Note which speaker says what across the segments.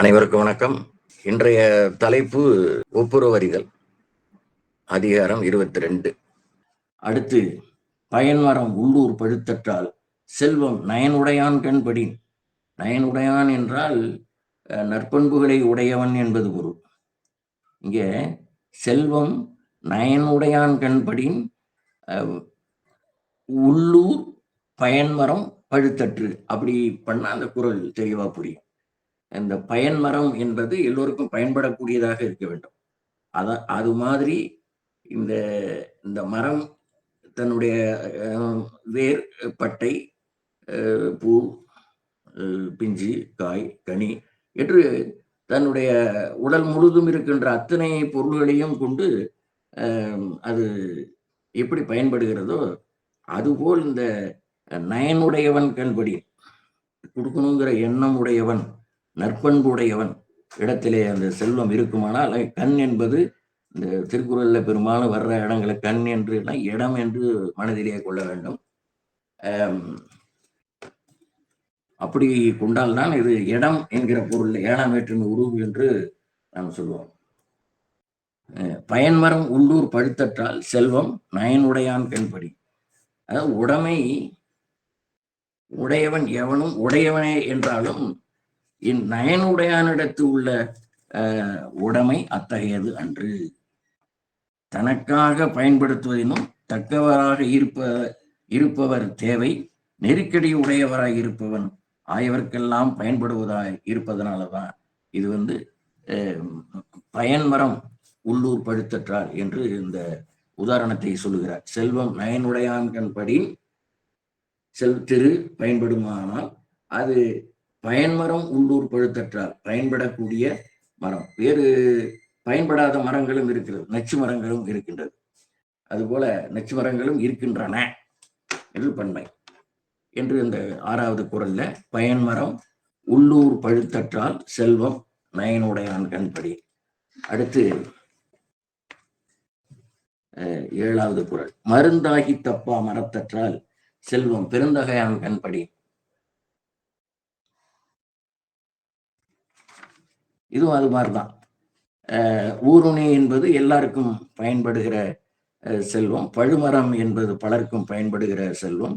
Speaker 1: அனைவருக்கும் வணக்கம். இன்றைய தலைப்பு ஒப்புர வரிகள் அதிகாரம் இருபத்தி ரெண்டு அடுத்து பயன்மரம் உள்ளூர் பழுத்தற்றால் செல்வம் நயனுடையான் கண்படி நயனுடையான் என்றால் நற்பண்புகளை உடையவன் என்பது பொருள். இங்கே செல்வம் நயனுடையான் கண்படி உள்ளூர் பயன்மரம் பழுத்தற்று. அப்படி பண்ணால் அந்த குரல் தெளிவாக புரியும். இந்த பயன்மரம் என்பது எல்லோருக்கும் பயன்படக்கூடியதாக இருக்க வேண்டும். அதான் அது மாதிரி இந்த இந்த மரம் தன்னுடைய வேர் பட்டை பூ பிஞ்சு காய் கனி என்று தன்னுடைய உடல் முழுதும் இருக்கின்ற அத்தனை பொருள்களையும் கொண்டு அது எப்படி பயன்படுகிறதோ அதுபோல் இந்த நயனுடையவன் கண்படி கொடுக்கணுங்கிற எண்ணம் உடையவன் நற்பண்புடையவன் இடத்திலே அந்த செல்வம் இருக்குமானால் கண் என்பது இந்த திருக்குறள்ல பெரும்பாலும் வர்ற இடங்களை கண் என்று எல்லாம் இடம் என்று மனதிலே கொள்ள வேண்டும். அப்படி கொண்டால்தான் இது இடம் என்கிற பொருள் ஏழாம் வேற்றுமை உருவு என்று நாம் சொல்லுவோம். பயன்மரம் உள்ளூர் பழுத்தற்றால் செல்வம் நயனுடையான் கண்படி. அதாவது உடைமை உடையவன் எவனும் உடையவனே என்றாலும் இந்நயனுடையானிடத்து உள்ள உடைமை அத்தகையது அன்று. தனக்காக பயன்படுத்துவதினும் தக்கவராக இருப்ப இருப்பவர் தேவை. நெருக்கடி உடையவராய் இருப்பவன் ஆயவர்க்கெல்லாம் பயன்படுவதாய் இருப்பதனாலதான் இது வந்து பயன்மரம் உள்ளூர் படுத்தற்றார் என்று இந்த உதாரணத்தை சொல்லுகிறார். செல்வம் நயனுடையான்கண்படி செல் திரு பயன்படுமானால் அது பயன்மரம் உள்ளூர் பழுத்தற்றால் பயன்படக்கூடிய மரம். வேறு பயன்படாத மரங்களும் இருக்கிறது. நச்சு மரங்களும் இருக்கின்றது. அதுபோல நச்சு மரங்களும் இருக்கின்றன. என்று பன்மை. என்று இந்த ஆறாவது குரல்ல பயன்மரம் உள்ளூர் பழுத்தற்றால் செல்வம் நயனுடையான் கண்படி. அடுத்து அஹ், ஏழாவது குரல். மருந்தாகி தப்பா மரத்தற்றால் செல்வம் பெருந்தகையான் கண்படி. இதுவும் அது மாதிரிதான். தான் ஊருணி என்பது எல்லாருக்கும் பயன்படுகிற செல்வம். பழுமரம் என்பது பலருக்கும் பயன்படுகிற செல்வம்.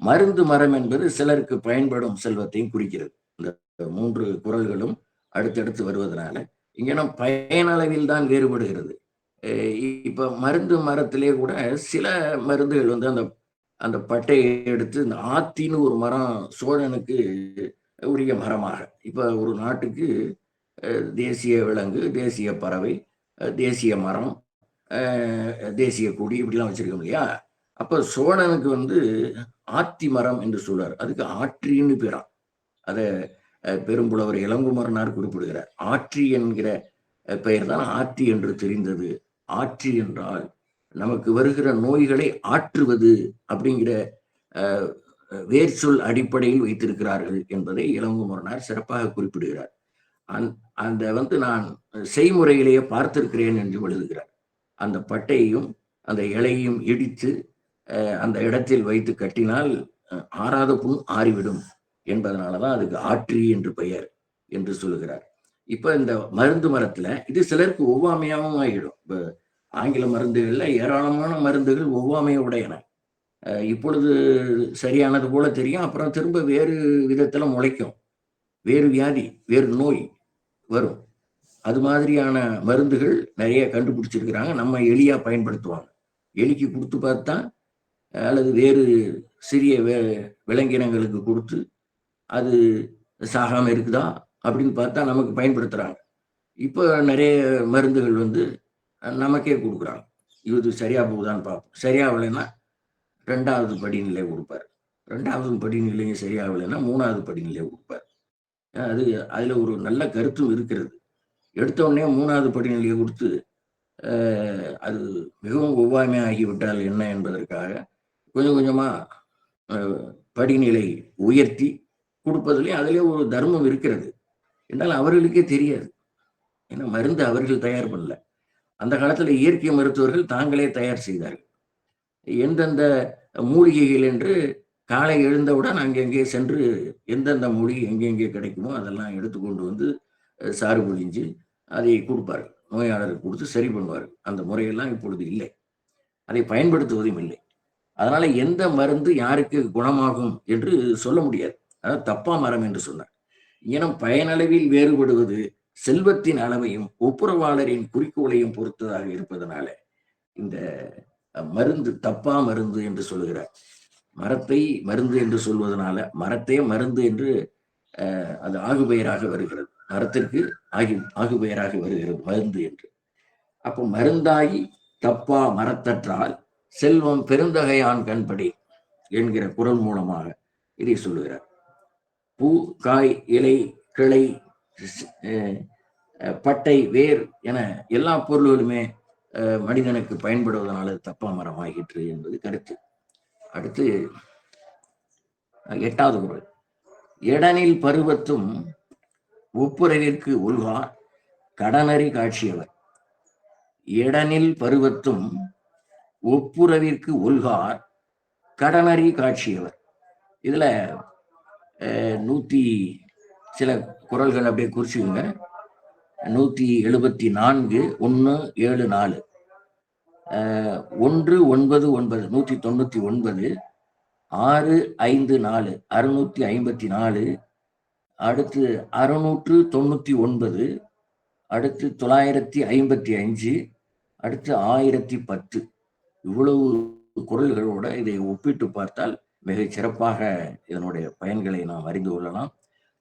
Speaker 1: மருந்து மரம் என்பது சிலருக்கு பயன்படும் செல்வத்தையும் குறிக்கிறது. இந்த மூன்று குரல்களும் அடுத்தடுத்து வருவதனால இங்க நம் பயனளவில் தான் வேறுபடுகிறது இப்போ மருந்து மரத்திலே கூட சில மருந்துகள் வந்து அந்த அந்த பட்டையை எடுத்து இந்த ஆத்தின்னு ஒரு மரம் சோழனுக்கு உரிய மரமாக. இப்போ ஒரு நாட்டுக்கு தேசிய விலங்கு தேசிய பறவை தேசிய மரம் தேசிய கொடி இப்படிலாம் வச்சுருக்கோம் இல்லையா? அப்போ சோழனுக்கு வந்து ஆத்தி மரம் என்று சொல்றார். அதுக்கு ஆற்றின்னு பேரான் அதை பெரும்புலவர் இளங்குமரனார் குறிப்பிடுகிறார். ஆற்றி என்கிற பெயர் தான் ஆற்றி என்று தெரிந்தது. ஆற்றி என்றால் நமக்கு வருகிற நோய்களை ஆற்றுவது அப்படிங்கிற வேர்ச்சொல் அடிப்படையில் வைத்திருக்கிறார்கள் என்பதை இளங்குமரனார் சிறப்பாக குறிப்பிடுகிறார். அந் அந்த வந்து நான் செய்முறையிலேயே பார்த்திருக்கிறேன் என்று எழுதுகிறார். அந்த பட்டையையும் அந்த இலையையும் இடித்து அந்த இடத்தில் வைத்து கட்டினால் ஆறாத புண் ஆறிவிடும் என்பதனால தான் அதுக்கு ஆற்றி என்று பெயர் என்று சொல்லுகிறார் இப்போ இந்த மருந்து மரத்துல இது சிலருக்கு ஒவ்வாமையாகவும் ஆகிடும். இப்போ ஆங்கில மருந்துகளில் ஏராளமான மருந்துகள் ஒவ்வாமை உடையன. இப்பொழுது சரியானது போல தெரியும். அப்புறம் திரும்ப வேறு விதத்தில் முளைக்கும். வேறு வியாதி வேறு நோய். வரும். அது மாதிரியான மருந்துகள் நிறைய கண்டுபிடிச்சிருக்கிறாங்க. நம்ம எலியாக பயன்படுத்துவாங்க. எலிக்கு கொடுத்து பார்த்தா அல்லது வேறு சிறிய வே- விலங்கினங்களுக்கு கொடுத்து அது சாகாமல் இருக்குதா? அப்படின்னு பார்த்தா நமக்கு பயன்படுத்துகிறாங்க இப்போ நிறைய மருந்துகள் வந்து நமக்கே கொடுக்குறாங்க. இது சரியாக போகுதான்னு பார்ப்போம். சரியாகலைன்னா ரெண்டாவது படிநிலை கொடுப்பார். ரெண்டாவது படிநிலையும் சரியாகலைன்னா மூணாவது படிநிலையை கொடுப்பார். அது அதில் ஒரு நல்ல கருத்தும் இருக்கிறது. எடுத்த உடனே மூணாவது படிநிலையை கொடுத்து அது மிகவும் ஒவ்வாமை ஆகிவிட்டால் என்ன என்பதற்காக கொஞ்சம் கொஞ்சமாக படிநிலை உயர்த்தி கொடுப்பதுலேயும் அதிலே ஒரு தர்மம் இருக்கிறது. என்றால் அவர்களுக்கே தெரியாது. ஏன்னா மருந்து அவர்கள் தயார் பண்ணல. அந்த காலத்தில் இயற்கை மருத்துவர்கள் தாங்களே தயார் செய்தார்கள். எந்தெந்த மூலிகைகள் என்று காலை எழுந்தவுடன் அங்கெங்கே சென்று எந்தெந்த மொழி எங்கெங்கே கிடைக்குமோ அதெல்லாம் எடுத்துக்கொண்டு வந்து சாறு புழிஞ்சு அதை கொடுப்பார் நோயாளருக்கு கொடுத்து சரி பண்ணுவார் அந்த முறையெல்லாம் இப்பொழுது இல்லை. அதை பயன்படுத்துவதும் இல்லை. அதனால எந்த மருந்து யாருக்கு குணமாகும் என்று சொல்ல முடியாது. அதாவது தப்பா மரம் என்று சொன்னார். இனம் பயனளவில் வேறுபடுவது செல்வத்தின் அளவையும் ஒப்புரவாளரின் குறிக்கோளையும் பொறுத்ததாக இருப்பதனால இந்த மருந்து தப்பா மருந்து என்று சொல்லுகிறார். மரத்தை மருந்து என்று சொல்வதனால மரத்தே மருந்து என்று அது ஆகுபெயராக வருகிறது. மரத்திற்கு ஆகி ஆகுபெயராக வருகிறது மருந்து என்று. அப்போ மருந்தாகி தப்பா மரத்தற்றால் செல்வம் பெருந்தகையான் கண்படி என்கிற குரல் மூலமாக இதை சொல்லுகிறார். பூ காய் இலை கிளை பட்டை வேர் என எல்லா பொருள்களுமே மனிதனுக்கு பயன்படுவதனால தப்பா மரம் ஆகிற்று என்பது கருத்து. அடுத்து எட்டாவது குரல். எடனில் பருவத்தும் ஒப்புரவிற்கு உள்வார் கடனறி காட்சியவர். எடனில் பருவத்தும் ஒப்புரவிற்கு உள்கார் கடனறி காட்சியவர். இதுல நூத்தி சில குரல்கள் அப்படியே குறிச்சுக்கோங்க. நூத்தி எழுபத்தி நான்கு ஒன்று ஏழு நாலு. ஒன்று ஒன்பது ஒன்பது நூற்றி தொண்ணூத்தி ஒன்பது ஆறு ஐந்து நாலு அறுநூற்றி ஐம்பத்தி நாலு அடுத்து அறுநூற்று தொண்ணூத்தி ஒன்பது அடுத்து தொள்ளாயிரத்தி ஐம்பத்தி அஞ்சு அடுத்து ஆயிரத்தி பத்து. இவ்வளவு குரல்களோட இதை ஒப்பிட்டு பார்த்தால் மிக சிறப்பாக இதனுடைய பயன்களை நாம் அறிந்து கொள்ளலாம்.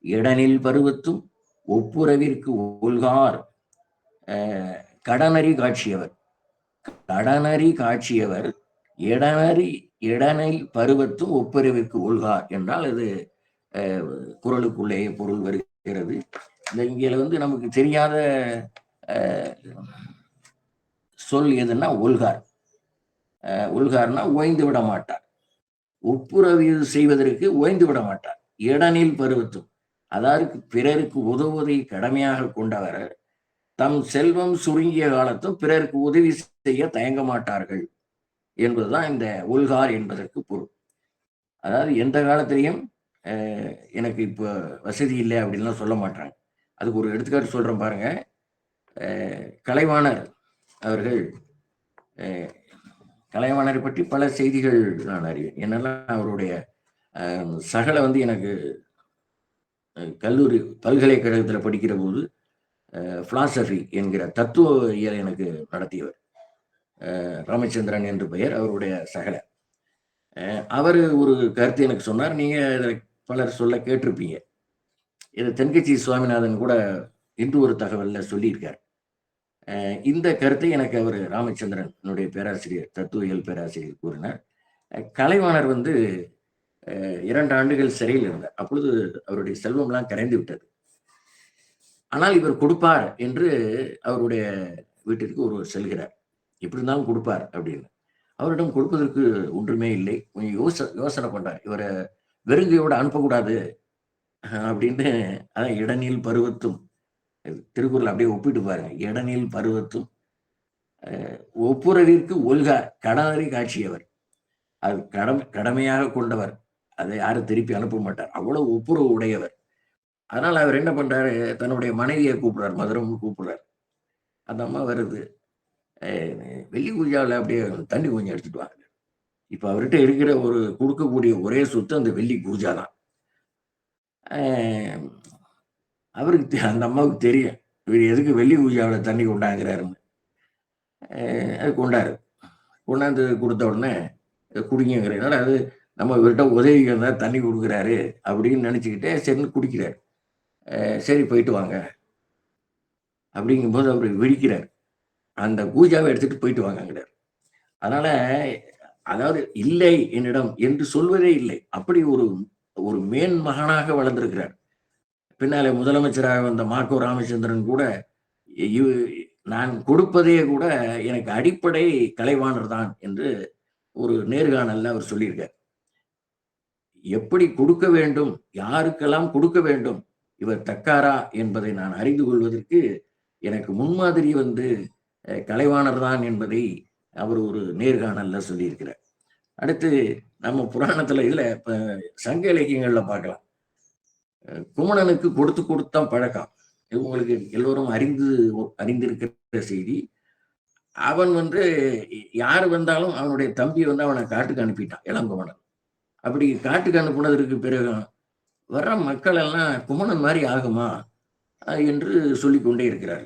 Speaker 1: இடனில் பருவத்தும் ஒப்புரவிற்கு உள்கார் கடனறி காட்சியவர். கடனறி காட்சியவர் இடனறி இடனில் பருவத்தும் ஒப்புரவிற்கு உள்கார் என்றால் அது அஹ், குரலுக்குள்ளேயே பொருள் வருகிறது. இந்த இங்கே வந்து நமக்கு தெரியாத சொல் எதுன்னா உள்கார். உள்கார்னா ஓய்ந்து விட மாட்டார். ஒப்புரவு செய்வதற்கு ஓய்ந்து விட மாட்டார். இடனில் பருவத்தும் அதாவது பிறருக்கு உதவுவதை கடமையாக கொண்டவர் தம் செல்வம் சுருங்கிய காலத்தும் பிறருக்கு உதவி செய்ய தயங்க மாட்டார்கள் என்பதுதான் இந்த உள்கார் என்பதற்கு பொருள். அதாவது எந்த காலத்திலையும் எனக்கு இப்போ வசதி இல்லை அப்படின்லாம் சொல்ல மாட்டாங்க. அதுக்கு ஒரு எடுத்துக்காட்டு சொல்கிறேன் பாருங்க. கலைவாணர் அவர்கள் கலைவாணரை பற்றி பல செய்திகள் நான் அறிவேன். என்னெல்லாம் அவருடைய சகலை வந்து எனக்கு கல்லூரி பல்கலைக்கழகத்தில் படிக்கிற போது பிலாசபி என்கிற தத்துவ இயலை எனக்கு நடத்தியவர். ராமச்சந்திரன் என்று பெயர் அவருடைய சகல. அவர் ஒரு கருத்து எனக்கு சொன்னார். நீங்க இதை பலர் சொல்ல கேட்டிருப்பீங்க. இது தென்கட்சி சுவாமிநாதன் கூட இன்று ஒரு தகவலில் சொல்லியிருக்கார். இந்த கருத்தை எனக்கு அவர் ராமச்சந்திரனுடைய பேராசிரியர் தத்துவியல் பேராசிரியர் கூறினார். கலைவாணர் வந்து இரண்டு ஆண்டுகள் சிறையில் இருந்தார். அப்பொழுது அவருடைய செல்வம்லாம் கரைந்து விட்டது. ஆனால் இவர் கொடுப்பார் என்று அவருடைய வீட்டிற்கு ஒருவர் செல்கிறார். எப்படி இருந்தாலும் கொடுப்பார் அப்படின்னு. அவரிடம் கொடுப்பதற்கு ஒன்றுமே இல்லை. கொஞ்சம் யோச யோசனை பண்ணார் இவரை வெறுங்கையோடு அனுப்பக்கூடாது அப்படின்னு அதான் இடநீல் பருவத்தும் திருக்குறள் அப்படியே ஒப்பிட்டு பாருங்க. இடநீல் பருவத்தும் ஒப்புரவிற்கு ஒல்கார் கடனறி காட்சியவர். அது கடமை கடமையாக கொண்டவர். அதை யாரும் திருப்பி அனுப்ப மாட்டார். அவ்வளவு ஒப்புரவு உடையவர். அதனால் அவர் என்ன பண்ணுறாரு தன்னுடைய மனைவியை கூப்பிடுறார் மதுரம் கூப்பிடுறார். அந்த அம்மா வருது. வெள்ளி பூஜாவில் அப்படியே தண்ணி கொஞ்சம் எடுத்துட்டு வாங்க. இப்போ அவர்கிட்ட இருக்கிற ஒரு கொடுக்கக்கூடிய ஒரே சொத்து அந்த வெள்ளி பூஜா தான். அவருக்கு தெ- அந்த அம்மாவுக்கு தெரியும். இவர் எதுக்கு வெள்ளி பூஜாவில் தண்ணி கொண்டாங்கிறாருன்னு. அது கொண்டாரு. கொண்டாந்து கொடுத்த உடனே குடிங்கிறதுனால அது நம்ம இவர்கிட்ட உதவி தான் தண்ணி கொடுக்குறாரு அப்படின்னு நினச்சிக்கிட்டே சரின்னு குடிக்கிறார். சரி போயிட்டு வாங்க. அப்படிங்கும்போது அவர் விழிக்கிறார் அந்த பூஜாவை எடுத்துட்டு போயிட்டு வாங்கங்கிறார். அதனால அதாவது இல்லை என்னிடம் என்று சொல்வதே இல்லை. அப்படி ஒரு ஒரு மேன் மகனாக வளர்ந்திருக்கிறார். பின்னாலே முதலமைச்சராக வந்த மாக்கோ ராமச்சந்திரன் கூட நான் கொடுப்பதே கூட எனக்கு அடிப்படை கலைவாணர் தான் என்று ஒரு நேர்காணல்ல அவர் சொல்லியிருக்கார். எப்படி கொடுக்க வேண்டும்? யாருக்கெல்லாம் கொடுக்க வேண்டும்? இவர் தக்காரா என்பதை நான் அறிந்து கொள்வதற்கு எனக்கு முன்மாதிரி வந்து கலைவாணர் தான் என்பதை அவர் ஒரு நேர்காணல்ல சொல்லியிருக்கிறார். அடுத்து நம்ம புராணத்துல இதுல இப்ப சங்க இலக்கியங்கள்ல பார்க்கலாம். குமணனுக்கு கொடுத்து கொடுத்தான் பழக்கம். இவங்களுக்கு எல்லோரும் அறிந்து அறிந்திருக்கிற செய்தி. அவன் வந்து யார் வந்தாலும் அவனுடைய தம்பி வந்து அவனை காட்டுக்கு அனுப்பிட்டான் இளங்குமணன் அப்படி காட்டுக்கு அனுப்புனதற்கு பிறகு வர்ற மக்கள் எல்லாம் குமணன் மாதிரி ஆகுமா? என்று சொல்லிக்கொண்டே இருக்கிறார்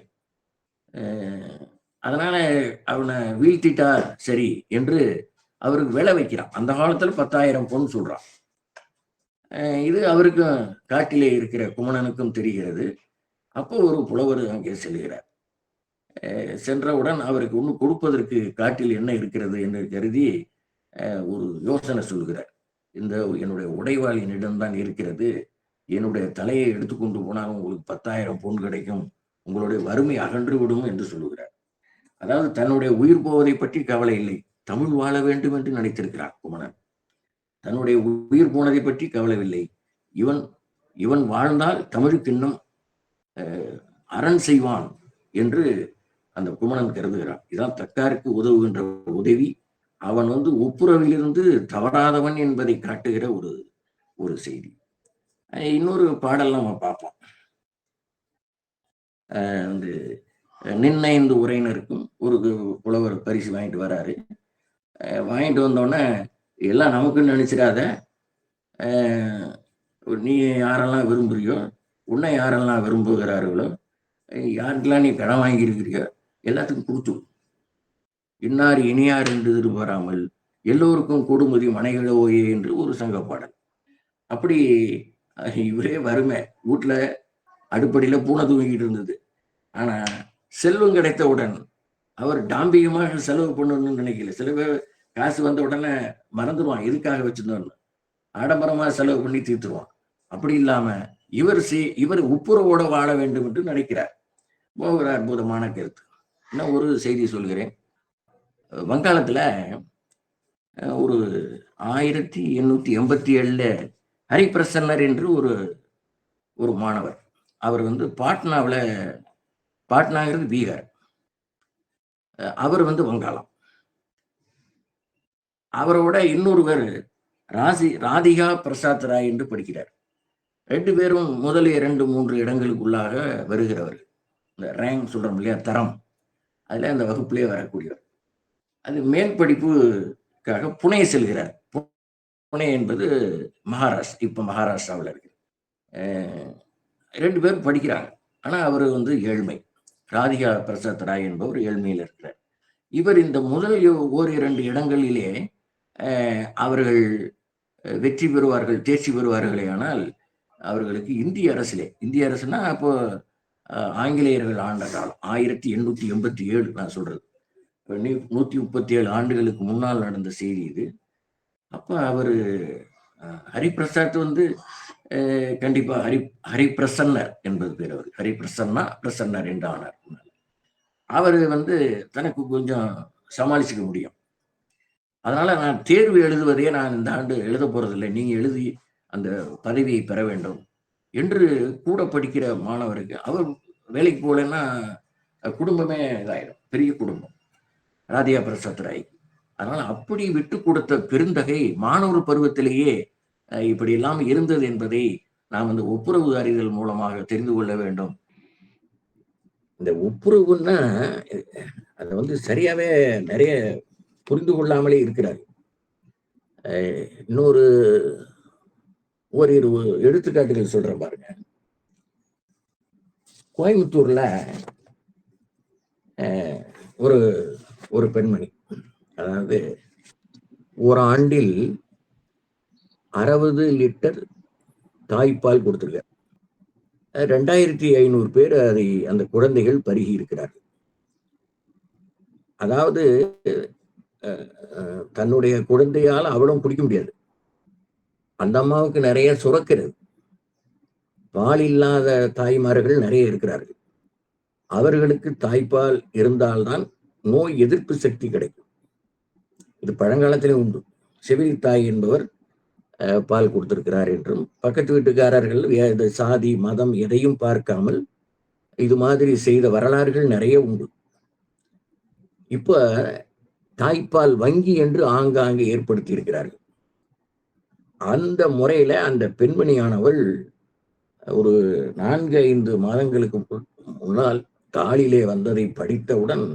Speaker 1: அதனால அவனை வீழ்த்திட்டார் சரி என்று அவருக்கு விளை வைக்கிறான். அந்த காலத்துல பத்தாயிரம் பொன் சொல்றான். இது அவருக்கும் காட்டிலே இருக்கிற குமணனுக்கும் தெரிகிறது. அப்போ ஒரு புலவர் அங்கே செல்கிறார். சென்றவுடன் அவருக்கு ஒன்று கொடுப்பதற்கு காட்டில் என்ன இருக்கிறது என்று கருதி ஒரு யோசனை சொல்கிறார். இந்த என்னுடைய உடைவாள் என்னிடம்தான் இருக்கிறது. என்னுடைய தலையை எடுத்துக்கொண்டு போனால் உங்களுக்கு பத்தாயிரம் பொன் கிடைக்கும். உங்களுடைய வறுமை அகன்று விடும் என்று சொல்லுகிறார். அதாவது தன்னுடைய உயிர் போவதை பற்றி கவலை இல்லை. தமிழ் வாழ வேண்டும் என்று நினைத்திருக்கிறார் குமணன். தன்னுடைய உயிர் போனதை பற்றி கவலைவில்லை இவன் இவன் வாழ்ந்தால் தமிழுக்கு இன்னும் அரண் செய்வான் என்று அந்த குமணன் கருதுகிறான் இதான் தக்காருக்கு உதவுகின்ற உதவி. அவன் வந்து ஒப்புரவிலிருந்து தவறாதவன் என்பதை காட்டுகிற ஒரு ஒரு செய்தி. இன்னொரு பாடல் நம்ம பார்ப்போம். வந்து நின்னைந்து உரையினருக்கும் ஒரு புலவர் பரிசு வாங்கிட்டு வராரு. வாங்கிட்டு வந்தோடனே எல்லாம் நமக்குன்னு நினைச்சிடாத. நீ யாரெல்லாம் விரும்புறியோ உன்னை யாரெல்லாம் விரும்புகிறார்களோ யாருக்கெல்லாம் நீ கடன் வாங்கியிருக்கிறியோ எல்லாத்துக்கும் கொடுத்து இன்னார் இனியார் என்று எதிர்பாராமல் எல்லோருக்கும் கொடுமதி மனைகளோயே என்று ஒரு சங்க பாடல் அப்படி இவரே வறுமை. வீட்டுல அடுப்படியில பூனை தூங்கிட்டு இருந்தது. ஆனா செல்வம் கிடைத்தவுடன் அவர் டாம்பிகமாக செலவு பண்ணணும்னு நினைக்கல. சில பேர் காசு வந்த உடனே மறந்துடுவான் எதுக்காக வச்சிருந்தோன்னு ஆடம்பரமா செலவு பண்ணி தீர்த்துருவான் அப்படி இல்லாம இவர் சே இவர் உப்புரவோட வாழ வேண்டும் என்று நினைக்கிறார். ஒரு அற்புதமான கருத்து. நான் ஒரு செய்தி சொல்கிறேன். வங்காளத்துல ஒரு ஆயிரத்தி எண்ணூத்தி எண்பத்தி ஏழுல ஹரிபிரசன்னர் என்று ஒரு ஒரு மாணவர். அவர் வந்து பாட்னாவில் பாட்னாங்கிறது பீகார். அவர் வந்து வங்காளம். அவரோட இன்னொருவர் ராசி ராதிகா பிரசாத் ராய் என்று படிக்கிறார். ரெண்டு பேரும் முதல் இரண்டு மூன்று இடங்களுக்குள்ளாக வருகிறவர். இந்த ரேங்க் சொல்கிறோம் இல்லையா தரம். அதுல அந்த வகுப்புலேயே வரக்கூடியவர். அது மேல் படிப்புக்காக புனே செல்கிறார். புனே என்பது மகாராஷ்டிரா இப்போ மகாராஷ்டிராவில் இருக்கு. ரெண்டு பேரும் படிக்கிறாங்க. ஆனால் அவர் வந்து ஏழ்மை. ராதிகா பிரசாத் ராய் என்பவர் ஏழ்மையில் இருக்கிறார். இவர் இந்த முதல் ஓர் இரண்டு இடங்களிலே அவர்கள் வெற்றி பெறுவார்கள் தேர்ச்சி பெறுவார்களே ஆனால் அவர்களுக்கு இந்திய அரசிலே இந்திய அரசுனா அப்போ ஆங்கிலேயர்கள் ஆண்ட காலம் ஆயிரத்தி எண்ணூற்றி எண்பத்தி ஏழு நான் சொல்றது. நூத்தி முப்பத்தி ஏழு ஆண்டுகளுக்கு முன்னால் நடந்த செய்தி இது. அப்ப அவரு ஹரிபிரசாத் வந்து கண்டிப்பா ஹரி ஹரிபிரசன்னர் என்பது பேர் அவர். ஹரிபிரசன்னா பிரசன்னர் என்று ஆனார். அவர் வந்து தனக்கு கொஞ்சம் சமாளிச்சுக்க முடியும். அதனால நான் தேர்வு எழுதுவதே நான் இந்த ஆண்டு எழுத போறதில்லை. நீங்க எழுதி அந்த பதவியை பெற வேண்டும் என்று கூட படிக்கிற மாணவருக்கு அவர் வேலைக்கு போகலன்னா குடும்பமே இதாயிடும் பெரிய குடும்பம். ராதியா பிரசாத் ராய். அதனால அப்படி விட்டு கொடுத்த பெருந்தகை மாணவர் பருவத்திலேயே இப்படி எல்லாம் இருந்தது என்பதை நாம் இந்த ஒப்புரவு அறிதல் மூலமாக தெரிந்து கொள்ள வேண்டும். இந்த ஒப்புரவுன்னா அதை வந்து சரியாவே நிறைய புரிந்து கொள்ளாமலே இருக்கிறார். இன்னொரு ஓரிரு எடுத்துக்காட்டுகள் சொல்றேன் பாருங்க. கோயம்புத்தூர்ல ஒரு ஒரு பெண்மணி. அதாவது ஒரு ஆண்டில் அறுபது லிட்டர் தாய்ப்பால் கொடுத்துருக்க ரெண்டாயிரத்தி ஐநூறு பேர் அதை அந்த குழந்தைகள் பருகி இருக்கிறார்கள். அதாவது தன்னுடைய குழந்தையால் அவளும் குடிக்க முடியாது. அந்த அம்மாவுக்கு நிறைய சுரக்கிறது. பால் இல்லாத தாய்மார்கள் நிறைய இருக்கிறார்கள். அவர்களுக்கு தாய்ப்பால் இருந்தால்தான் நோய் எதிர்ப்பு சக்தி கிடைக்கும். இது பழங்காலத்திலே உண்டு. செவிலி தாய் என்பவர் பால் கொடுத்திருக்கிறார் என்றும் பக்கத்து வீட்டுக்காரர்கள் சாதி மதம் எதையும் பார்க்காமல் இது மாதிரி செய்த வரலாறுகள் நிறைய உண்டு. இப்ப தாய்ப்பால் வங்கி என்று ஆங்காங்கே ஏற்படுத்தி இருக்கிறார்கள் அந்த முறையில அந்த பெண்மணியானவள் ஒரு நான்கு ஐந்து மாதங்களுக்கு முன்னால் தாளிலே வந்ததை படித்தவுடன்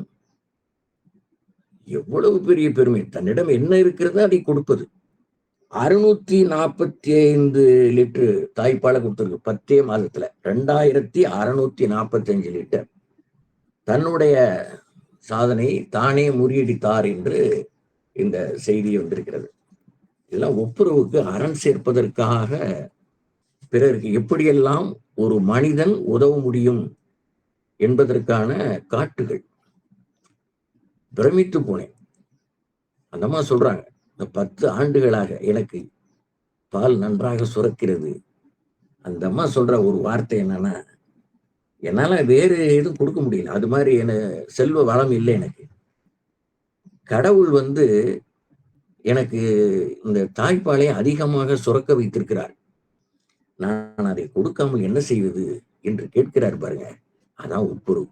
Speaker 1: எவ்வளவு பெரிய பெருமை? தன்னிடம் என்ன இருக்கிறது அதை கொடுப்பது. அறுநூத்தி நாற்பத்தி ஐந்து லிட்டரு தாய்ப்பாலை கொடுத்துருக்கு பத்தே மாதத்துல. ரெண்டாயிரத்தி அறுநூத்தி நாற்பத்தி அஞ்சு லிட்டர். தன்னுடைய சாதனை தானே முறியடித்தார் என்று இந்த செய்தி வந்திருக்கிறது. இதெல்லாம் ஒப்புரவுக்கு அரண் சேர்ப்பதற்காக பிறருக்கு எப்படியெல்லாம் ஒரு மனிதன் உதவ முடியும் என்பதற்கான காட்டுகள். பிரமித்து போனேன். அந்த அம்மா சொல்றாங்க இந்த பத்து ஆண்டுகளாக எனக்கு பால் நன்றாக சுரக்கிறது. அந்த அம்மா சொல்ற ஒரு வார்த்தை என்னன்னா என்னால வேறு எதுவும் கொடுக்க முடியல. அது மாதிரி என செல்வ வளம் இல்லை எனக்கு. கடவுள் வந்து எனக்கு இந்த தாய்ப்பாலை அதிகமாக சுரக்க வைத்திருக்கிறார். நான் அதை கொடுக்காமல் என்ன செய்வது என்று கேட்கிறார் பாருங்க. அதான் ஒப்புரவு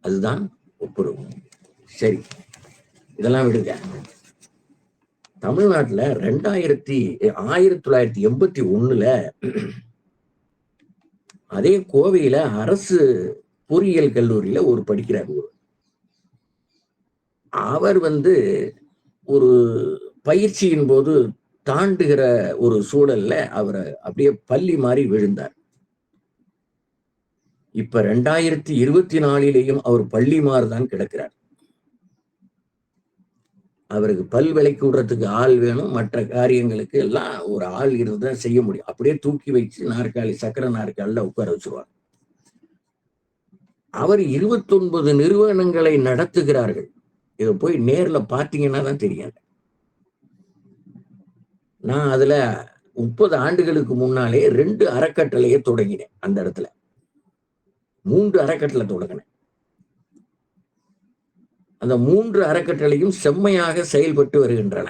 Speaker 1: அதுதான் ஒப்புரவு சரி இதெல்லாம் விடுங்க. தமிழ்நாட்டுல ரெண்டாயிரத்தி ஆயிரத்தி தொள்ளாயிரத்தி எண்பத்தி ஒண்ணுல அதே கோவையில அரசு பொறியியல் கல்லூரியில ஒரு படிக்கிறார் ஒரு அவர் வந்து ஒரு பயிற்சியின் போது தாண்டுகிற ஒரு சூழல்ல அவரை அப்படியே பள்ளி மாறி விழுந்தார். இப்ப ரெண்டாயிரத்தி இருபத்தி நாலிலேயும் அவர் பள்ளி மாறுதான் கிடக்கிறார். அவருக்கு பல் விலைக்கு விடுறதுக்கு ஆள் வேணும் மற்ற காரியங்களுக்கு எல்லாம் ஒரு ஆள் இருந்துதான் செய்ய முடியும். அப்படியே தூக்கி வச்சு நாற்காலி சக்கர நாற்காலில உட்கார வச்சிருவாங்க அவர் இருபத்தொன்பது நிறுவனங்களை நடத்துகிறார்கள். இதை போய் நேர்ல பார்த்தீங்கன்னா தான் தெரியாது நான் அதுல முப்பது ஆண்டுகளுக்கு முன்னாலே ரெண்டு அறக்கட்டளையை தொடங்கினேன் அந்த இடத்துல. மூன்று அறக்கட்டளை தொடங்கினேன் அந்த மூன்று அறக்கட்டளையும் செம்மையாக செயல்பட்டு வருகின்றன.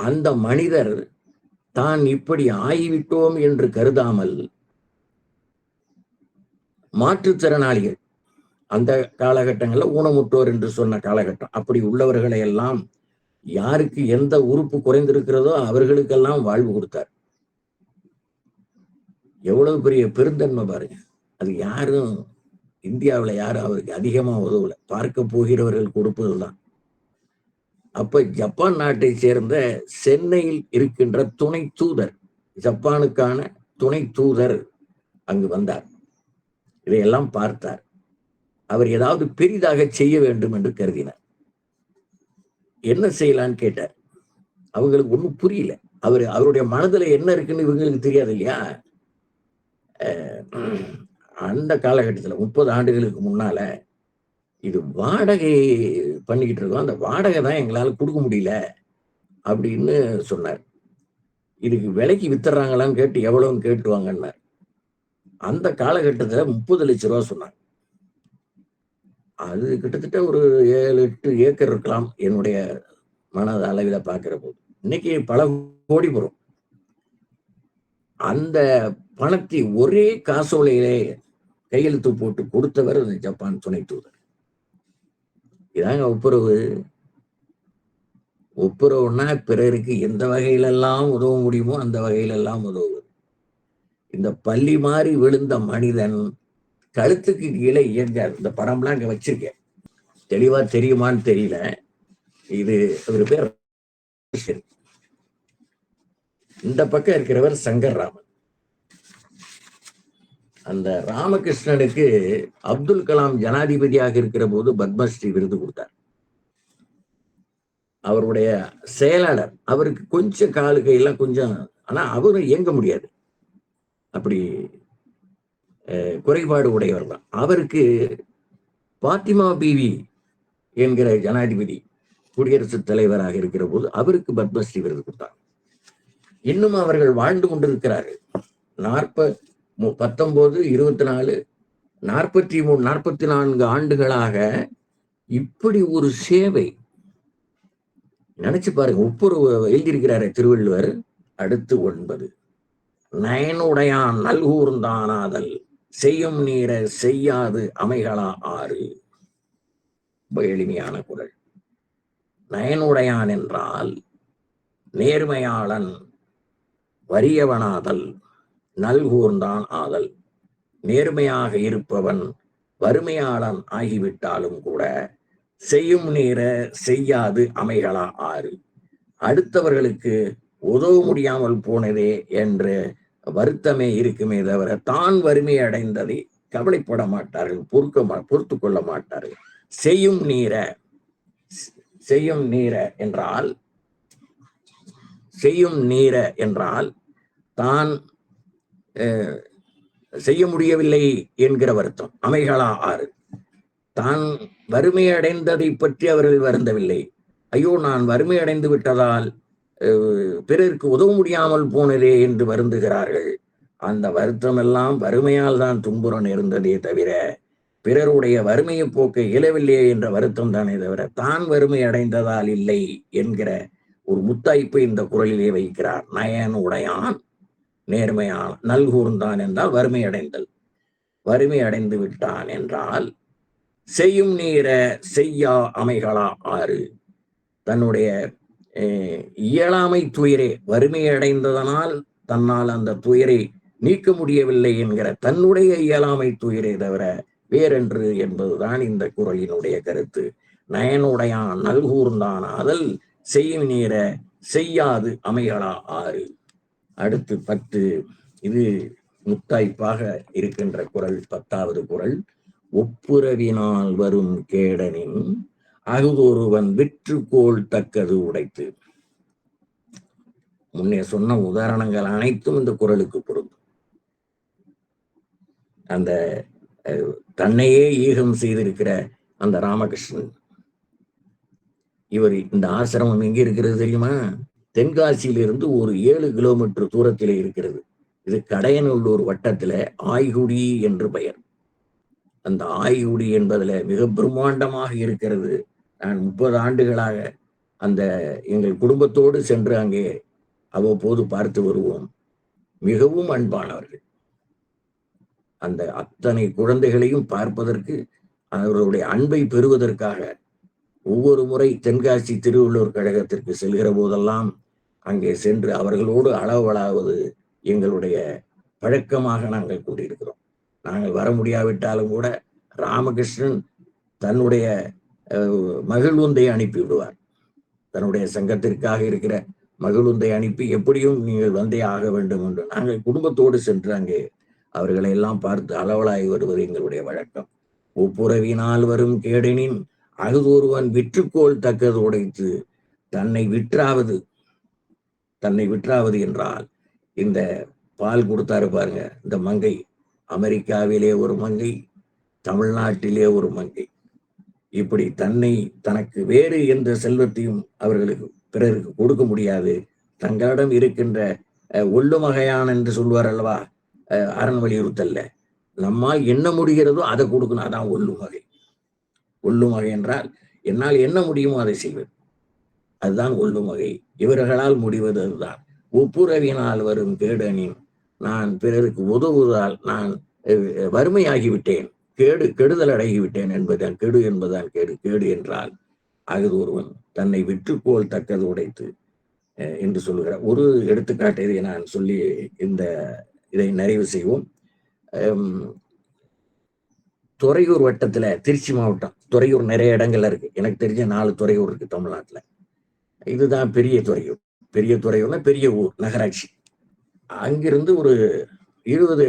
Speaker 1: அந்த மனிதர் தான் இப்படி ஆகிவிட்டோம் என்று கருதாமல் மாற்றுத்திறனாளிகள் அந்த காலகட்டங்களில் ஊனமுற்றோர் என்று சொன்ன காலகட்டம் அப்படி உள்ளவர்களை எல்லாம் யாருக்கு எந்த உறுப்பு குறைந்திருக்கிறதோ அவர்களுக்கெல்லாம் வாழ்வு கொடுத்தார். எவ்வளவு பெரிய பெருந்தன்மை பாருங்க. அது யாரும் இந்தியாவில் யாரும் அவருக்கு அதிகமா உதவலை. பார்க்க போகிறவர்கள் கொடுப்பதுதான். அப்ப ஜப்பான் நாட்டை சேர்ந்த சென்னையில் இருக்கின்ற துணை தூதர் ஜப்பானுக்கான துணை தூதர் அங்கு வந்தார். இதையெல்லாம் பார்த்தார். அவர் ஏதாவது பெரிதாக செய்ய வேண்டும் என்று கருதினார். என்ன செய்யலான்னு கேட்டார். அவங்களுக்கு ஒன்றும் புரியல. அவர் அவருடைய மனதில் என்ன இருக்குன்னு இவங்களுக்கு தெரியாது இல்லையா? அந்த காலகட்டத்தில் முப்பது ஆண்டுகளுக்கு முன்னால இது வாடகை பண்ணிக்கிட்டு இருக்கோம். அந்த வாடகை தான் எங்களால் கொடுக்க முடியல அப்படின்னு சொன்னார். இதுக்கு விலைக்கு வித்துறாங்களான்னு கேட்டு எவ்வளோன்னு கேட்டுவாங்கன்னார் அந்த காலகட்டத்தில் முப்பது லட்ச ரூபா சொன்னாங்க அது கிட்டத்தட்ட ஒரு ஏழு எட்டு ஏக்கர் இருக்கலாம் என்னுடைய மனத அளவில் பார்க்கிற போது. இன்னைக்கு பல கோடி வரும். அந்த பணத்தை ஒரே காசோலையிலே கையெழுத்து போட்டு கொடுத்தவர் ஜப்பான் துணை தூதர். இதாங்க ஒப்புரவு. ஒப்புரவுன்னா பிறருக்கு எந்த வகையிலெல்லாம் உதவ முடியுமோ அந்த வகையிலெல்லாம் உதவுவது. இந்த பள்ளி மாறி விழுந்த மனிதன் கழுத்துக்கு கீழே இயங்காது இந்த படம்லாம் அங்க வச்சிருக்கேன். தெளிவா தெரியுமான்னு தெரியல. இது ஒரு பேர் இந்த பக்கம் இருக்கிறவர் சங்கர் ராமன். அந்த ராமகிருஷ்ணனுக்கு அப்துல் கலாம் ஜனாதிபதியாக இருக்கிற போது பத்மஸ்ரீ விருது கொடுத்தார். அவருடைய செயலாளர் அவருக்கு கொஞ்சம் காலு கையெல்லாம் கொஞ்சம் ஆனா அவரும் இயங்க முடியாது. அப்படி குறைபாடு உடையவர் தான். அவருக்கு பாத்திமா பிவி என்கிற ஜனாதிபதி குடியரசுத் தலைவராக இருக்கிற போது அவருக்கு பத்மஸ்ரீ விருது கொடுத்தார். இன்னும் அவர்கள் வாழ்ந்து கொண்டிருக்கிறார்கள். நாற்ப பத்தொன்பது இருபத்தி நாலு நாற்பத்தி மூணு நாற்பத்தி நான்கு ஆண்டுகளாக இப்படி ஒரு சேவை நினைச்சு பாருங்க ஒப்புரவு எழுதியிருக்கிறாரு திருவள்ளுவர் அடுத்து ஒன்பது. நயனுடையான் நல்கூர்ந்தானாதல் செய்யும் நீர செய்யாது அமைகளா ஆறு. ரொம்ப எளிமையான குரல். நயனுடையான் என்றால் நேர்மையாளன் வறியவனாதல் நல்கூர்ந்தான் ஆதல். நேர்மையாக இருப்பவன் வறுமையாளன் ஆகிவிட்டாலும் கூட செய்யும் நேர செய்யாது அமைகளா ஆறு. அடுத்தவர்களுக்கு உதவ முடியாமல் போனதே என்று வருத்தமே இருக்குமே தவிர தான் வறுமை அடைந்ததை கவலைப்பட மாட்டார்கள் பொறுக்க பொறுத்து கொள்ள மாட்டார்கள். செய்யும் நீர செய்யும் நீர என்றால் செய்யும் நீர என்றால் தான் செய்ய முடியவில்லை என்கிற வருத்தம். அமைகளா ஆறு. தான் வறுமை அடைந்ததை பற்றி அவர்கள் வருந்தவில்லை. ஐயோ நான் வறுமை அடைந்து விட்டதால் பிறருக்கு உதவ முடியாமல் போனதே என்று வருந்துகிறார்கள். அந்த வருத்தம் எல்லாம் வறுமையால் தான் துன்புறன் இருந்ததே தவிர பிறருடைய வறுமையை போக்க இயலவில்லையே என்ற வருத்தம் தானே தவிர தான் வறுமை அடைந்ததால் இல்லை என்கிற ஒரு முத்தாய்ப்பை இந்த குரலிலே வைக்கிறார். நயன் உடையான் நேர்மையான நல்கூர்ந்தான் என்றால் வறுமை அடைந்தல் வறுமை அடைந்து விட்டான் என்றால் செய்யும் நீர செய்யா அமைகளா ஆறு. தன்னுடைய இயலாமை துயரே வறுமை அடைந்ததனால் தன்னால் அந்த துயரை நீக்க முடியவில்லை என்கிற தன்னுடைய இயலாமை துயரே தவிர வேறென்று என்பதுதான் இந்த குரலினுடைய கருத்து. நயனுடையான் நல்கூர்ந்தான் அதல் செய்யும் நீர செய்யாது அமைகளா ஆறு. அடுத்து பத்து இது முத்தாய்ப்பாக இருக்கின்ற குரல் பத்தாவது குரல் ஒப்புரவினால் வரும் கேடனின் அகுதொருவன் விற்றுக்கோள் தக்கது உடைத்து. முன்னே சொன்ன உதாரணங்கள் அனைத்தும் இந்த குரலுக்கு பொருந்தும். அந்த தன்னையே ஈகம் செய்திருக்கிற அந்த ராமகிருஷ்ணன் இவர் இந்த ஆசிரமம் எங்க இருக்கிறது தெரியுமா? தென்காசியிலிருந்து ஒரு ஏழு கிலோமீட்டர் தூரத்தில் இருக்கிறது. இது கடையநல்லூர் வட்டத்துல ஆய்குடி என்று பெயர். அந்த ஆய்குடி என்பதுல மிக பிரம்மாண்டமாக இருக்கிறது. நான் முப்பது ஆண்டுகளாக அந்த எங்கள் குடும்பத்தோடு சென்று அங்கே அவ்வப்போது பார்த்து வருவோம். மிகவும் அன்பானவர்கள். அந்த அத்தனை குழந்தைகளையும் பார்ப்பதற்கு அவர்களுடைய அன்பை பெறுவதற்காக ஒவ்வொரு முறை தென்காசி திருவள்ளூர் கழகத்திற்கு செல்கிற போதெல்லாம் அங்கே சென்று அவர்களோடு அளவலாவது எங்களுடைய பழக்கமாக நாங்கள் கூடியிருக்கிறோம் நாங்கள் வர முடியாவிட்டாலும் கூட ராமகிருஷ்ணன் தன்னுடைய மகிழ்வுந்தை அனுப்பி விடுவார் தன்னுடைய சங்கத்திற்காக இருக்கிற மகிழ்வுந்தை அனுப்பி எப்படியும் நீங்கள் வந்தே ஆக வேண்டும் என்று நாங்கள் குடும்பத்தோடு சென்று அங்கே அவர்களை எல்லாம் பார்த்து அளவலாகி வருவது எங்களுடைய வழக்கம். ஒப்புரவினால் வரும் கேடனின் அகுதொருவன் விற்றுக்கோள் தக்கது உடைத்து தன்னை விற்றாவது தன்னை விற்றாவது என்றால் இந்த பால் கொடுத்தாரு பாருங்க இந்த மங்கை. அமெரிக்காவிலே ஒரு மங்கை தமிழ்நாட்டிலே ஒரு மங்கை. இப்படி தன்னை தனக்கு வேறு எந்த செல்வத்தையும் அவர்களுக்கு பிறருக்கு கொடுக்க முடியாது. தங்களிடம் இருக்கின்ற ஒள்ளுமகையான் என்று சொல்வார் அல்லவா? அரண் வலியுறுத்தல்ல. நம்மால் என்ன முடிகிறதோ அதை கொடுக்கணும். அதான் ஒள்ளுமகை ஒள்ளுமகை என்றால் என்னால் என்ன முடியுமோ அதை செய்வேன் அதுதான் ஒள்ளுமகை இவர்களால் முடிவது அதுதான். ஒப்புரவினால் வரும் கேடனின் நான் பிறருக்கு உதவுவதால் நான் வறுமையாகிவிட்டேன். கேடு கெடுதல் அடைகிவிட்டேன் என்பதுதான். கெடு என்பதுதான் கேடு. கேடு என்றால் அகது ஒருவன் தன்னை விற்றுக்கோள் தக்கது உடைத்து என்று சொல்கிறார் ஒரு எடுத்துக்காட்டு இதை நான் சொல்லி இந்த இதை நிறைவு செய்வோம். துறையூர் வட்டத்துல திருச்சி மாவட்டம். துறையூர் நிறைய இடங்கள்ல இருக்கு. எனக்கு தெரிஞ்ச நாலு துறையூர் இருக்கு தமிழ்நாட்டுல. இதுதான் பெரிய துறையூர் பெரிய துறையூர்னா பெரிய ஊர் நகராட்சி. அங்கிருந்து ஒரு இருபது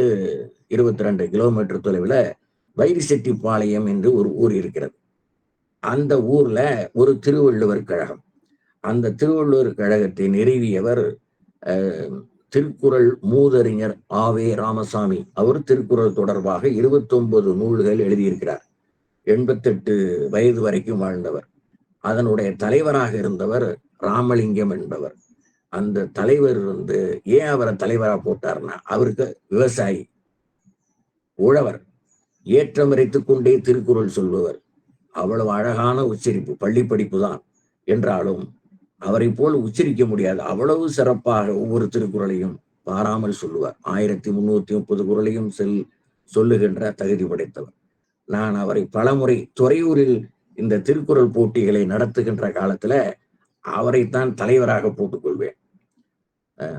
Speaker 1: இருபத்தி ரெண்டு கிலோமீட்டர் தொலைவில் வைரிசெட்டிப்பாளையம் என்று ஒரு ஊர் இருக்கிறது. அந்த ஊர்ல ஒரு திருவள்ளுவர் கழகம். அந்த திருவள்ளுவர் கழகத்தை நிறுவியவர் திருக்குறள் மூதறிஞர் ஆவே ராமசாமி. அவர் திருக்குறள் தொடர்பாக இருபத்தொன்பது நூல்கள் எழுதியிருக்கிறார். எண்பத்தெட்டு வயது வரைக்கும் வாழ்ந்தவர். அதனுடைய தலைவராக இருந்தவர் ராமலிங்கம் என்பவர். அந்த தலைவர் வந்து ஏன் அவரை தலைவரா போட்டார்னா அவருக்கு விவசாயி உழவர் ஏற்றம் கொண்டே திருக்குறள் சொல்பவர். அவ்வளவு அழகான உச்சரிப்பு பள்ளி படிப்பு தான் என்றாலும் அவரை போல் உச்சரிக்க முடியாது. அவ்வளவு சிறப்பாக ஒவ்வொரு திருக்குறளையும் பாராமல் சொல்லுவார். ஆயிரத்தி முன்னூத்தி முப்பது குரலையும் செல் சொல்லுகின்ற தகுதி படைத்தவர். நான் அவரை பலமுறை துறையூரில் இந்த திருக்குறள் போட்டிகளை நடத்துகின்ற காலத்துல அவரைத்தான் தலைவராக போட்டுக்கொள்வேன்.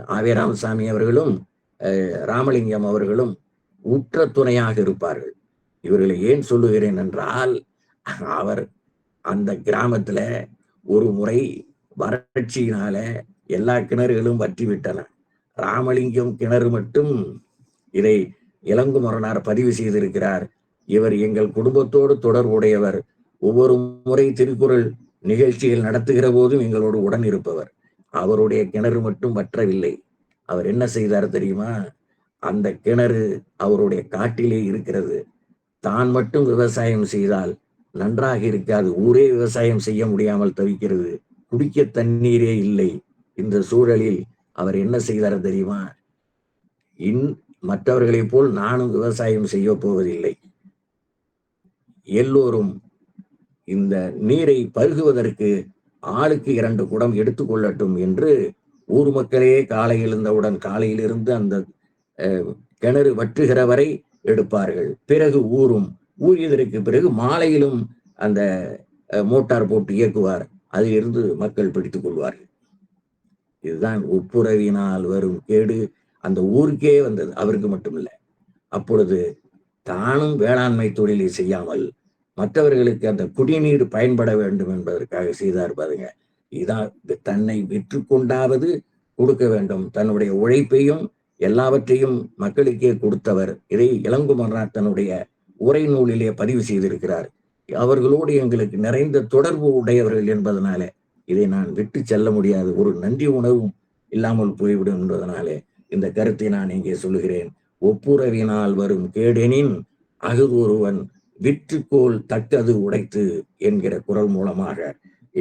Speaker 1: ஆவே ராமசாமி அவர்களும் அஹ் ராமலிங்கம் அவர்களும் உற்ற துணையாக இருப்பார்கள். இவர்களை ஏன் சொல்லுகிறேன் என்றால் அவர் அந்த கிராமத்துல ஒரு முறை வறட்சியினால எல்லா கிணறுகளும் வற்றி விட்டன ராமலிங்கம் கிணறு மட்டும் இதை இளங்குமரனார் பதிவு செய்திருக்கிறார். இவர் எங்கள் குடும்பத்தோடு தொடர்புடையவர். ஒவ்வொரு முறை திருக்குறள் நிகழ்ச்சிகள் நடத்துகிற போதும் எங்களோடு உடன் இருப்பவர். அவருடைய கிணறு மட்டும் வற்றவில்லை. அவர் என்ன செய்தார் தெரியுமா? அந்த கிணறு அவருடைய காட்டிலே இருக்கிறது. தான் மட்டும் விவசாயம் செய்தால் நன்றாக இருக்காது. ஊரே விவசாயம் செய்ய முடியாமல் தவிக்கிறது. குடிக்க தண்ணீரே இல்லை. இந்த சூழலில் அவர் என்ன செய்தார் தெரியுமா? இன் மற்றவர்களைப் போல் நானும் விவசாயம் செய்ய போவதில்லை. எல்லோரும் இந்த நீரை பருகுவதற்கு ஆளுக்கு இரண்டு குடம் எடுத்துக்கொள்ளட்டும் என்று ஊர் மக்களே காலை எழுந்தவுடன் காலையிலிருந்து அந்த அஹ், கிணறு வற்றுகிற வரை எடுப்பார்கள். பிறகு ஊரும் ஊறியதற்கு பிறகு மாலையிலும் அந்த மோட்டார் போட்டு இயக்குவார். அதிலிருந்து மக்கள் பிடித்துக் கொள்வார்கள். இதுதான் ஒப்புரவினால் வரும் கேடு. அந்த ஊருக்கே வந்தது. அவருக்கு மட்டுமில்லை. அப்பொழுது தானும் வேளாண்மை தொழிலை செய்யாமல் மற்றவர்களுக்கு அந்த குடிநீர் பயன்பட வேண்டும் என்பதற்காக செய்தார் பாருங்க. இதான் தன்னை விற்று கொண்டாவது கொடுக்க வேண்டும். தன்னுடைய உழைப்பையும் எல்லாவற்றையும் மக்களுக்கே கொடுத்தவர். இதை இளங்குமரனார் தன்னுடைய உரை நூலிலே பதிவு செய்திருக்கிறார். அவர்களோடு எங்களுக்கு நிறைந்த தொடர்பு உடையவர்கள் என்பதனால இதை நான் விட்டு செல்ல முடியாது. ஒரு நன்றி உணவும் இல்லாமல் போய்விடும் என்பதனாலே இந்த கருத்தை நான் இங்கே சொல்லுகிறேன். ஒப்புரவினால் வரும் கேடெனின் அகுதொருவன் விற்றுக்கோள் தக்கது உடைத்து என்கிற குரல் மூலமாக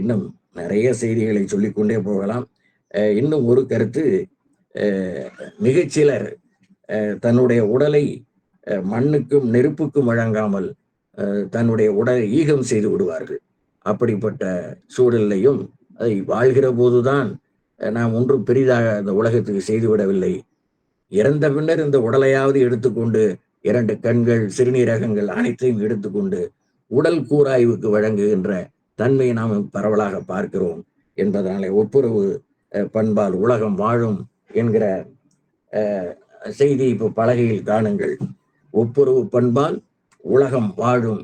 Speaker 1: இன்னும் நிறைய செய்திகளை சொல்லிக்கொண்டே போகலாம். இன்னும் ஒரு கருத்து மிகச்சிலர் தன்னுடைய உடலை மண்ணுக்கும் நெருப்புக்கும் வழங்காமல் தன்னுடைய உடலை ஈகம் செய்து விடுவார்கள். அப்படிப்பட்ட சூழலையும் அதை வாழ்கிற போதுதான் நாம் ஒன்றும் பெரிதாக அந்த உலகத்துக்கு செய்துவிடவில்லை. இறந்த பின்னர் இந்த உடலையாவது எடுத்துக்கொண்டு இரண்டு கண்கள் சிறுநீரகங்கள் அனைத்தையும் எடுத்துக்கொண்டு உடல் கூராய்வுக்கு வழங்குகின்ற தன்மையை நாம் பரவலாக பார்க்கிறோம் என்பதனாலே ஒப்புரவு பண்பால் உலகம் வாழும் என்கிற செய்தி இப்போ பலகையில் காணுங்கள். ஒப்புரவு பண்பால் உலகம் வாழும்